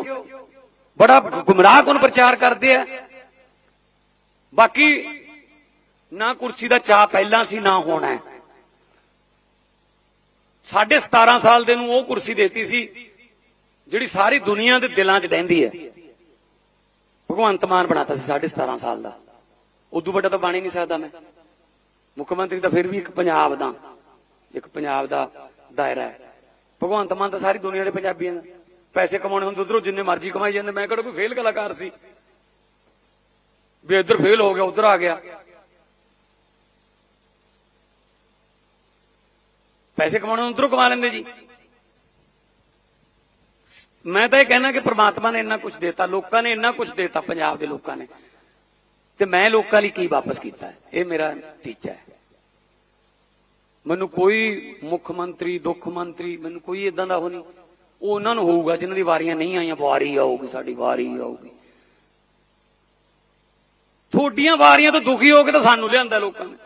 ਬਚਿਓ ਬੜਾ ਗੁੰਮਰਾਹ ਪ੍ਰਚਾਰ ਕਰਦੇ ਆ। ਬਾਕੀ ਨਾ ਕੁਰਸੀ ਦਾ ਚਾਹ ਪਹਿਲਾਂ ਸੀ, ਨਾ ਹੋਣਾ ਹੈ। ਸਾਢੇ 17 ਸਾਲ ਦੇ ਨੂੰ ਉਹ ਕੁਰਸੀ ਦੇਤੀ ਸੀ, ਜਿਹੜੀ ਸਾਰੀ ਦੁਨੀਆ ਦੇ ਦਿਲਾਂ 'ਚ ਰਹਿੰਦੀ ਹੈ। ਭਗਵੰਤ ਮਾਨ ਬਣਾਤਾ ਸੀ ਸਾਢੇ 17 ਸਾਲ ਦਾ। ਉਦੋਂ ਵੱਡਾ ਤਾਂ ਬਣ ਹੀ ਨਹੀਂ ਸਕਦਾ ਮੈਂ। ਮੁੱਖ ਮੰਤਰੀ ਤਾਂ ਫਿਰ ਵੀ ਇੱਕ ਪੰਜਾਬ ਦਾ, ਇੱਕ ਪੰਜਾਬ ਦਾ ਦਾਇਰਾ ਹੈ। ਭਗਵੰਤ ਮਾਨ ਤਾਂ ਸਾਰੀ ਦੁਨੀਆ ਦੇ ਪੰਜਾਬੀਆਂ ਦਾ। ਪੈਸੇ ਕਮਾਉਣੇ ਹੁੰਦੇ ਉਧਰੋਂ ਜਿੰਨੇ ਮਰਜ਼ੀ ਕਮਾਈ ਜਾਂਦੇ। ਮੈਂ ਕਿਹੜਾ ਕੋਈ ਫੇਲ ਕਲਾਕਾਰ ਸੀ? ਵੀ ਇੱਧਰ ਫੇਲ ਹੋ ਗਿਆ, ਉਧਰ ਆ ਗਿਆ। ਪੈਸੇ ਕਮਾਉਣੇ ਉਧਰੋਂ ਕਮਾ ਲੈਂਦੇ ਜੀ। ਮੈਂ ਤਾਂ ਇਹ ਕਹਿਣਾ ਕਿ ਪ੍ਰਮਾਤਮਾ ਨੇ ਇੰਨਾ ਕੁਝ ਦਿੱਤਾ, ਲੋਕਾਂ ਨੇ ਇੰਨਾ ਕੁਝ ਦਿੱਤਾ, ਪੰਜਾਬ ਦੇ ਲੋਕਾਂ ਨੇ। ਤੇ ਮੈਂ ਲੋਕਾਂ ਲਈ ਕੀ ਵਾਪਸ ਕੀਤਾ? ਇਹ ਮੇਰਾ ਟੀਚਾ ਹੈ। ਮੈਨੂੰ ਕੋਈ ਮੁੱਖ ਮੰਤਰੀ, ਦੁੱਖ ਮੰਤਰੀ, ਮੈਨੂੰ ਕੋਈ ਇਦਾਂ ਦਾ ਹੋ ਨਹੀਂ। ਉਹ ਉਹਨਾਂ ਨੂੰ ਹੋਊਗਾ, ਜਿਨ੍ਹਾਂ ਦੀ ਵਾਰੀਆਂ ਨਹੀਂ ਆਈਆਂ, ਵਾਰੀ ਆਊਗੀ, ਸਾਡੀ ਵਾਰੀ ਆਊਗੀ। ਤੁਹਾਡੀਆਂ ਵਾਰੀਆਂ ਤੋਂ ਦੁਖੀ ਹੋ ਕੇ ਤਾਂ ਸਾਨੂੰ ਲਿਆਂਦਾ ਲੋਕਾਂ ਨੇ।